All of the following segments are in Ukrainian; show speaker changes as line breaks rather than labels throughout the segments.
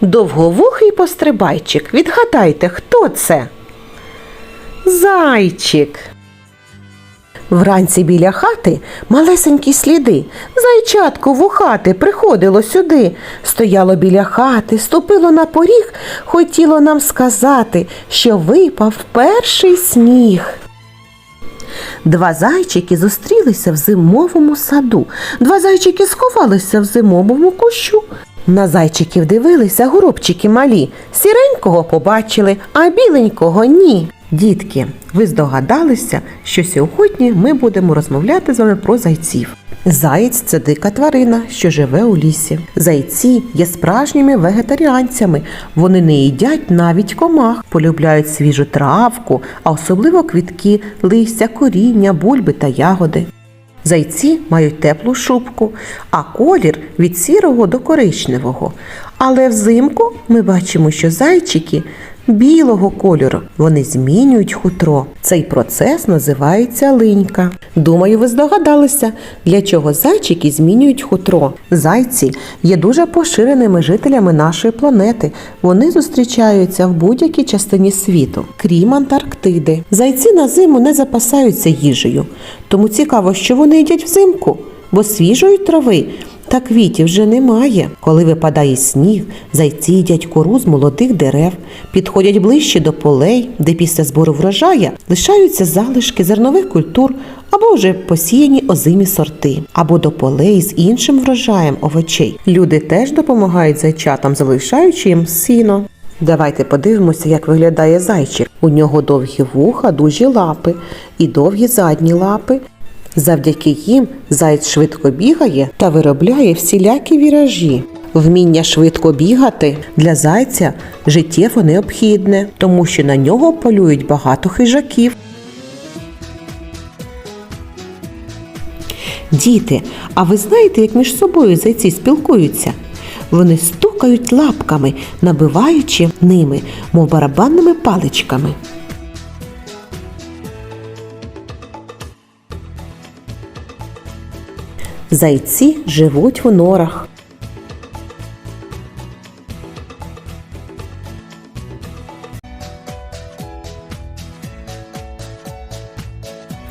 Довговухий пострибайчик. Відгадайте, хто це? Зайчик. Вранці біля хати малесенькі сліди. Зайчатко вухати приходило сюди. Стояло біля хати, ступило на поріг, хотіло нам сказати, що випав перший сніг. Два зайчики зустрілися в зимовому саду. Два зайчики сховалися в зимовому кущу. На зайчиків дивилися горобчики малі. Сіренького побачили, а біленького ні. Дітки, ви здогадалися, що сьогодні ми будемо розмовляти з вами про зайців. Заєць це дика тварина, що живе у лісі. Зайці є справжніми вегетаріанцями. Вони не їдять навіть комах, полюбляють свіжу травку, а особливо квітки, листя, коріння, бульби та ягоди. Зайці мають теплу шубку, а колір від сірого до коричневого. Але взимку ми бачимо, що зайчики білого кольору. Вони змінюють хутро. Цей процес називається линька. Думаю, ви здогадалися, для чого зайчики змінюють хутро. Зайці є дуже поширеними жителями нашої планети. Вони зустрічаються в будь-якій частині світу, крім Антарктиди. Зайці на зиму не запасаються їжею. Тому цікаво, що вони їдять взимку, бо свіжої трави та квітів вже немає. Коли випадає сніг, зайці їдять кору з молодих дерев, підходять ближче до полей, де після збору врожая лишаються залишки зернових культур або вже посіяні озимі сорти, або до полей з іншим врожаєм овочей. Люди теж допомагають зайчатам, залишаючи їм сіно. Давайте подивимося, як виглядає зайчик. У нього довгі вуха, дужі лапи і довгі задні лапи. Завдяки їм заєць швидко бігає та виробляє всілякі віражі. Вміння швидко бігати для зайця життєво необхідне, тому що на нього полюють багато хижаків. Діти, а ви знаєте, як між собою зайці спілкуються? Вони стукають лапками, набиваючи ними, мов барабанними паличками. Зайці живуть в норах.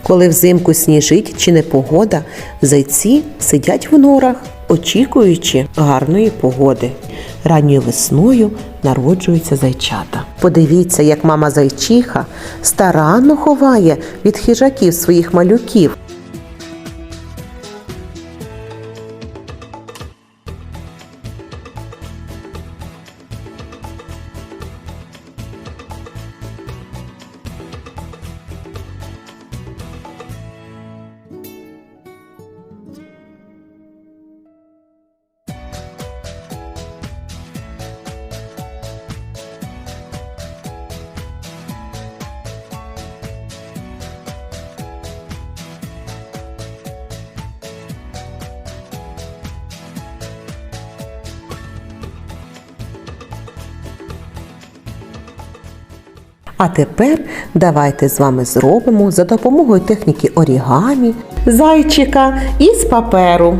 Коли взимку сніжить чи непогода, зайці сидять в норах, очікуючи гарної погоди. Ранньою весною народжуються зайчата. Подивіться, як мама зайчиха старанно ховає від хижаків своїх малюків. А тепер давайте з вами зробимо за допомогою техніки орігамі зайчика із паперу.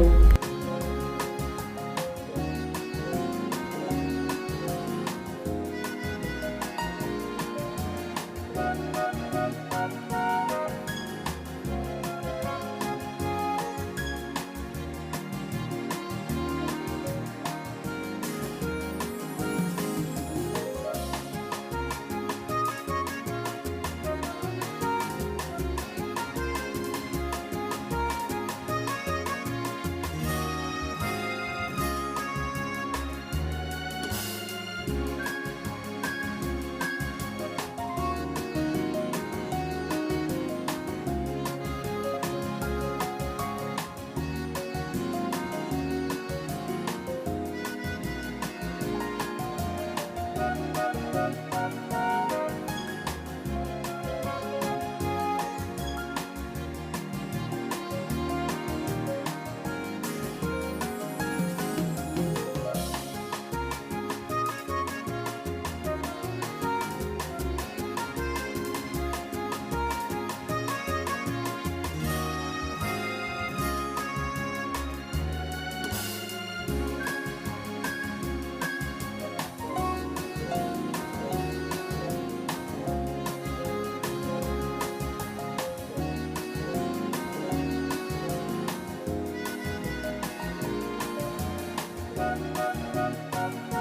Música